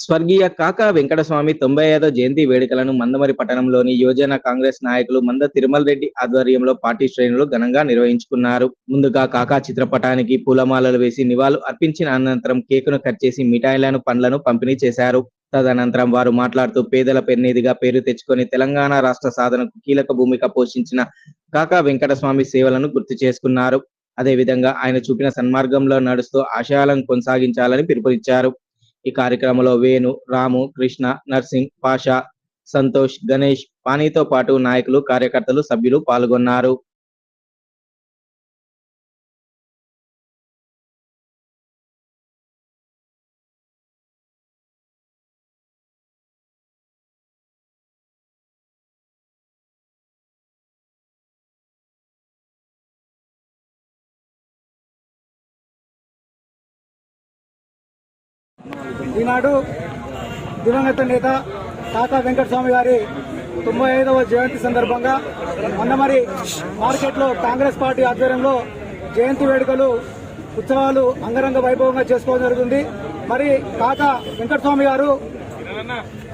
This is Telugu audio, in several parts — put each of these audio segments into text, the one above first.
స్వర్గీయ కాకా వెంకటస్వామి తొంభై ఐదో జయంతి వేడుకలను మందమరి పట్టణంలోని యువజన కాంగ్రెస్ నాయకులు మంద తిరుమల రెడ్డి ఆధ్వర్యంలో పార్టీ శ్రేణులు ఘనంగా నిర్వహించుకున్నారు. ముందుగా కాకా చిత్రపటానికి పూలమాలలు వేసి నివాళులు అర్పించిన అనంతరం కేకును కట్ చేసి మిఠాయిలను పండ్లను పంపిణీ చేశారు. తదనంతరం వారు మాట్లాడుతూ పేదల పెన్నిధిగా పేరు తెచ్చుకొని తెలంగాణ రాష్ట్ర సాధనకు కీలక భూమిక పోషించిన కాకా వెంకటస్వామి సేవలను గుర్తు చేసుకున్నారు. అదేవిధంగా ఆయన చూపిన సన్మార్గంలో నడుస్తూ ఆశయాలను కొనసాగించాలని పిలుపునిచ్చారు. ఈ కార్యక్రమంలో వేణు రాము కృష్ణ నర్సింగ్ పాషా సంతోష్ గణేష్ పానీతో పాటు నాయకులు కార్యకర్తలు సభ్యులు పాల్గొన్నారు. ఈనాడు దివంగత నేత కాకా వెంకటస్వామి గారి తొంభై ఐదవ జయంతి సందర్భంగా మొన్న మరి మార్కెట్లో కాంగ్రెస్ పార్టీ ఆధ్వర్యంలో జయంతి వేడుకలు ఉత్సవాలు అంగరంగ వైభవంగా చేసుకోవడం జరుగుతుంది. మరి కాకా వెంకటస్వామి గారు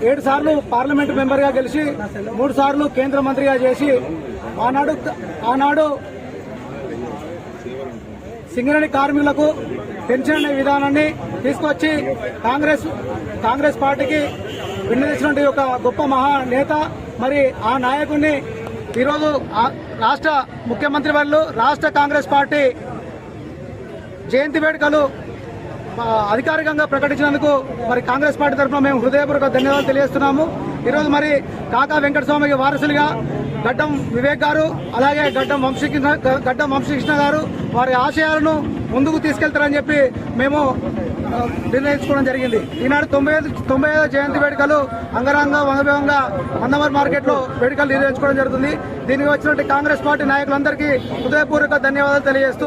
ఏడు సార్లు పార్లమెంట్ మెంబర్గా గెలిచి మూడు సార్లు కేంద్ర మంత్రిగా చేసి ఆనాడు ఆనాడు సింగరేణి కార్మికులకు పెన్షన్ అనే విధానాన్ని తీసుకొచ్చి కాంగ్రెస్ కాంగ్రెస్ పార్టీకి విన్నదీసినటువంటి ఒక గొప్ప మహా నేత మరి ఆ నాయకుడిని ఈరోజు రాష్ట్ర ముఖ్యమంత్రి వాళ్ళు రాష్ట్ర కాంగ్రెస్ పార్టీ జయంతి వేడుకలు అధికారికంగా ప్రకటించినందుకు మరి కాంగ్రెస్ పార్టీ తరఫున మేము హృదయపూర్వక ధన్యవాదాలు తెలియజేస్తున్నాము. ఈరోజు మరి కాకా వెంకటస్వామికి వారసులుగా గడ్డం వివేక్ గారు అలాగే గడ్డం వంశీకృష్ణ గడ్డం వంశీకృష్ణ గారు వారి ఆశయాలను ముందుకు తీసుకెళ్తారని చెప్పి మేము నిర్ణయించుకోవడం జరిగింది. ఈనాడు తొంభై ఐదు తొంభై ఐదో జయంతి వేడుకలు అంగరంగ వంగభంగా మందమర్ మార్కెట్లో వేడుకలు నిర్వహించుకోవడం జరుగుతుంది. దీనికి వచ్చినట్టు కాంగ్రెస్ పార్టీ నాయకులందరికీ హృదయపూర్వక ధన్యవాదాలు తెలియజేస్తూ